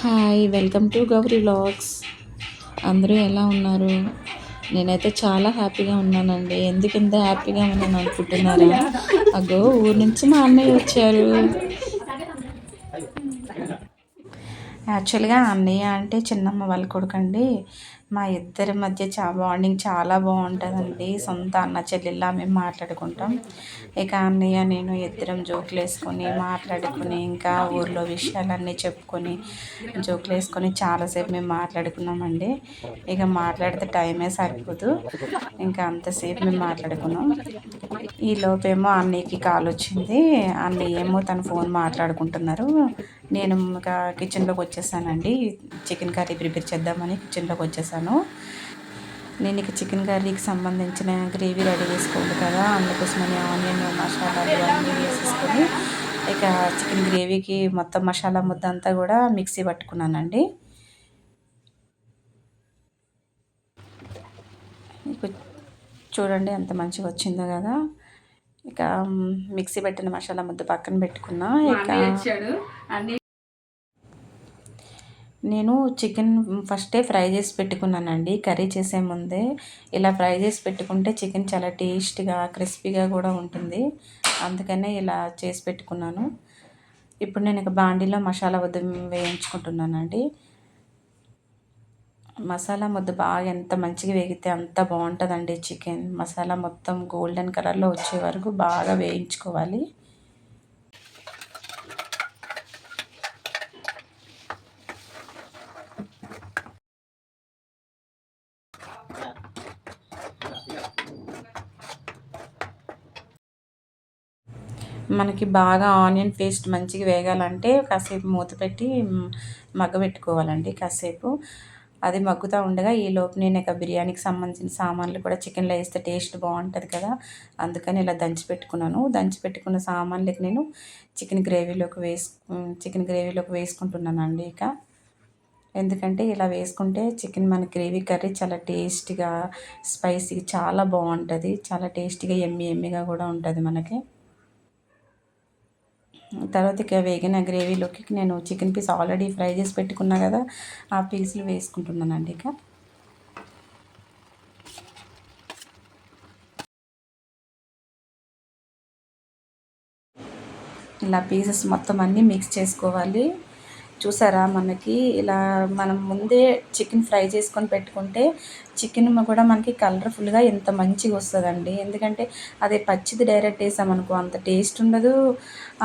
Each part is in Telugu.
Hi welcome to Gauri vlogs. అందరూ ఎలా ఉన్నారు? నేనైతే చాలా హ్యాపీగా ఉన్నానండి. ఎందుకు ఇంత హ్యాపీగా ఉన్నాను అనుకుంటున్నారా? అగో ఊరు నుంచి మా అన్నయ్య వచ్చారు. యాక్చువల్గా అన్నయ్య అంటే చిన్నమ్మ వాళ్ళ కొడుకండి. మా ఇద్దరి మధ్య చా బాండింగ్ చాలా బాగుంటుందండి. సొంత అన్న చెల్లెల్లా మేము మాట్లాడుకుంటాం. ఇక అన్నయ్య నేను ఇద్దరం జోకులు వేసుకొని మాట్లాడుకుని ఇంకా ఊర్లో విషయాలన్నీ చెప్పుకొని జోకులు వేసుకొని చాలాసేపు మేము మాట్లాడుకున్నామండి. ఇక మాట్లాడితే టైమే సరిపోదు. ఇంకా అంతసేపు మేము మాట్లాడుకున్నాం. ఈ లోపేమో అన్నయ్యకి కాల్ వచ్చింది. అన్నయ్య ఏమో తన ఫోన్ మాట్లాడుకుంటున్నారు. నేను ఇంకా కిచెన్లోకి వచ్చేసానండి. చికెన్ కర్రీ ప్రిపేర్ చేద్దామని కిచెన్లోకి వచ్చేసాను. నేను ఇక చికెన్ కర్రీకి సంబంధించిన గ్రేవీ రెడీ చేసుకోవాలి కదా. అందుకోసమని ఆనియన్ మసాలా అన్నీ వేసేసుకొని ఇక చికెన్ గ్రేవీకి మొత్తం మసాలా ముద్ద అంతా కూడా మిక్సీ పట్టుకున్నానండి. చూడండి ఎంత మంచిగా వచ్చిందో కదా. ఇక మిక్సీ పెట్టిన మసాలా ముద్ద పక్కన పెట్టుకున్నా. ఇక నేను చికెన్ ఫస్టే ఫ్రై చేసి పెట్టుకున్నానండి. కర్రీ చేసే ముందే ఇలా ఫ్రై చేసి పెట్టుకుంటే చికెన్ చాలా టేస్ట్గా క్రిస్పీగా కూడా ఉంటుంది. అందుకనే ఇలా చేసి పెట్టుకున్నాను. ఇప్పుడు నేను ఇక బాండీలో మసాలా వద్ద వేయించుకుంటున్నానండి. మసాలా ముద్ద బాగా ఎంత మంచిగా వేగితే అంత బాగుంటుందండి చికెన్. మసాలా మొత్తం గోల్డెన్ కలర్లో వచ్చే వరకు బాగా వేయించుకోవాలి. మనకి బాగా ఆనియన్ పేస్ట్ మంచిగా వేగాలంటే కాసేపు మూత పెట్టి మగ్గబెట్టుకోవాలండి కాసేపు. అది మగ్గుతూ ఉండగా ఈ లోపు నేను ఇక బిర్యానీకి సంబంధించిన సామాన్లు కూడా చికెన్లో వేస్తే టేస్ట్ బాగుంటుంది కదా. అందుకని ఇలా దంచి పెట్టుకున్నాను. దంచి పెట్టుకున్న సామాన్లకి నేను చికెన్ గ్రేవీలోకి వేసు చికెన్ గ్రేవీలోకి వేసుకుంటున్నానండి ఇక. ఎందుకంటే ఇలా వేసుకుంటే చికెన్ మన గ్రేవీ కర్రీ చాలా టేస్టీగా స్పైసీగా చాలా బాగుంటుంది. చాలా టేస్టీగా ఎమ్మి ఎమ్మిగా కూడా ఉంటుంది మనకి. తర్వాత ఇక వేగిన గ్రేవీలోకి నేను చికెన్ పీస్ ఆల్రెడీ ఫ్రై చేసి పెట్టుకున్నా కదా ఆ పీసులు వేసుకుంటున్నానండి ఇక. ఇలా పీసెస్ మొత్తం అన్నీ మిక్స్ చేసుకోవాలి. చూసారా మనకి? ఇలా మనం ముందే చికెన్ ఫ్రై చేసుకొని పెట్టుకుంటే చికెన్ కూడా మనకి కలర్ఫుల్గా ఎంత మంచిగా వస్తుందండి. ఎందుకంటే అదే పచ్చిది డైరెక్ట్ వేసామనుకో అంత టేస్ట్ ఉండదు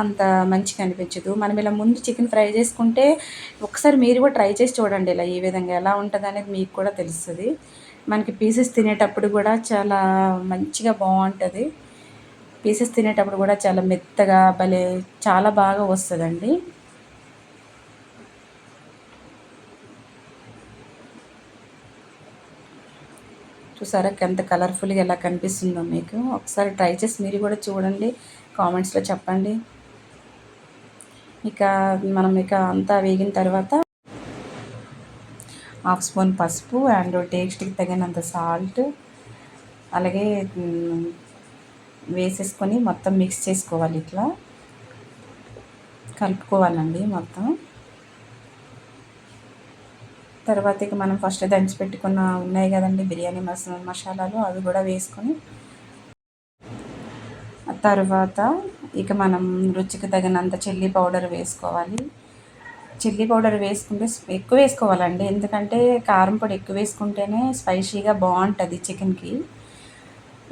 అంత మంచిగా అనిపించదు. మనం ఇలా ముందు చికెన్ ఫ్రై చేసుకుంటే ఒకసారి మీరు కూడా ట్రై చేసి చూడండి ఇలా ఈ విధంగా ఎలా ఉంటుంది అనేది మీకు కూడా తెలుస్తుంది. మనకి పీసెస్ తినేటప్పుడు కూడా చాలా మంచిగా బాగుంటుంది. పీసెస్ తినేటప్పుడు కూడా చాలా మెత్తగా భలే చాలా బాగా వస్తుందండి. చూసారా ఎంత కలర్ఫుల్గా ఎలా కనిపిస్తుందో మీకు. ఒకసారి ట్రై చేసి మీరు కూడా చూడండి. కామెంట్స్లో చెప్పండి. ఇక మనం ఇక అంతా వేగిన తర్వాత హాఫ్ స్పూన్ పసుపు అండ్ టేస్ట్కి తగినంత సాల్ట్ అలాగే వేసేసుకొని మొత్తం మిక్స్ చేసుకోవాలి ఇట్లా. కలుపుకోవాలండి మొత్తం. తర్వాత ఇక మనం ఫస్ట్ దంచి పెట్టుకున్న ఉన్నాయి కదండి బిర్యానీ మస మసాలాలు అవి కూడా వేసుకొని. తర్వాత ఇక మనం రుచికి తగినంత చిల్లీ పౌడర్ వేసుకోవాలి. చిల్లీ పౌడర్ వేసుకుంటే ఎక్కువ వేసుకోవాలండి. ఎందుకంటే కారం పొడి ఎక్కువ వేసుకుంటేనే స్పైసీగా బాగుంటుంది చికెన్కి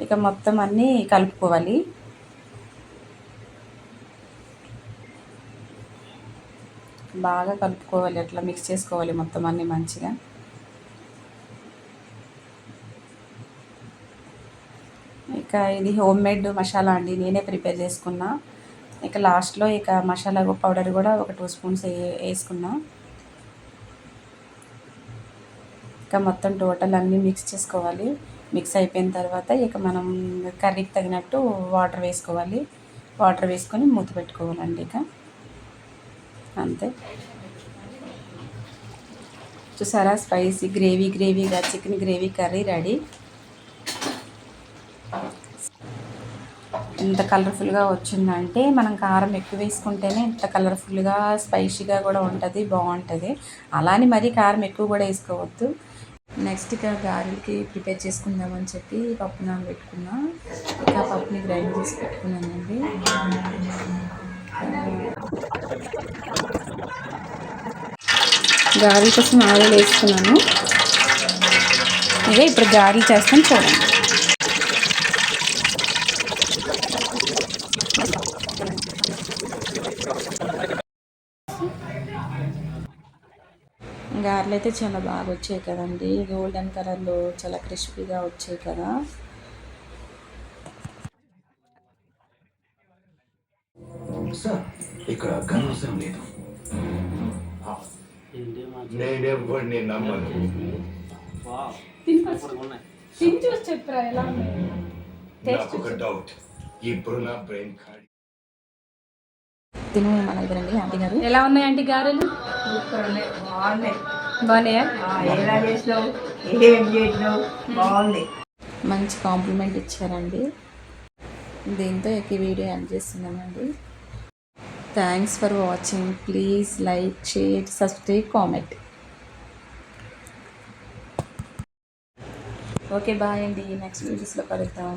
ఇక మొత్తం అన్నీ కలుపుకోవాలి. బాగా కలుపుకోవాలి అట్లా మిక్స్ చేసుకోవాలి మొత్తం అన్నీ మంచిగా. ఇక ఇది హోమ్ మేడ్ మసాలా అండి నేనే ప్రిపేర్ చేసుకున్నా. ఇక లాస్ట్లో ఇక మసాలా పౌడర్ కూడా ఒక టూ స్పూన్స్ వేసుకున్నా. ఇక మొత్తం టోటల్ అన్నీ మిక్స్ చేసుకోవాలి. మిక్స్ అయిపోయిన తర్వాత ఇక మనం కర్రీకి తగినట్టు వాటర్ వేసుకోవాలి. వాటర్ వేసుకొని మూత పెట్టుకోవాలండి ఇక. అంతే. చూసారా? స్పైసీ గ్రేవీ గ్రేవీగా చికెన్ గ్రేవీ కర్రీ రెడీ. ఎంత కలర్ఫుల్గా వచ్చిందంటే మనం కారం ఎక్కువ వేసుకుంటేనే ఇంత కలర్ఫుల్గా స్పైసీగా కూడా ఉంటుంది బాగుంటుంది. అలానే మరీ కారం ఎక్కువ కూడా వేసుకోవద్దు. నెక్స్ట్ ఇక గారెలకి ప్రిపేర్ చేసుకుందామని చెప్పి పప్పు నానబెట్టుకున్నా ఇక పప్పుని గ్రైండ్ చేసి పెట్టుకున్నానండి. గారెల కోసం ఆయిల్ వేసుకున్నాను. ఇదే ఇప్పుడు గారెలు చేస్తాను చూడండి. గారెలు అయితే చాలా బాగా వచ్చాయి కదండి. గోల్డెన్ కలర్లో చాలా క్రిస్పీగా వచ్చాయి కదా. సార్ ఇక్కడ అవసరం లేదు. నేనెవ్వడిని నమ్మను. తిని చూసి చెప్పరా ఎలా నాకు ఒక డౌట్ ఇప్పుడు నా బ్రెయిన్ ఖాళీ. తిను మన ఇద్దరండి ఆంటీ గారు. ఎలా ఉన్నాయి ఆంటీ గారెలు? సూపర్ ఉన్నాయి బాగున్నాయి. బాగున్నాయా? ఆ, ఎలా చేసినావు? ఏం చేసినావు? బాగుంది. మంచి కాంప్లిమెంట్ ఇచ్చారండి. దీంతో ఈ వీడియో ఎండ్ చేస్తున్నానండి thanks for watching please like share subscribe comment okay bye అండి నెక్స్ట్ వీడియోస్లో కలుద్దాం.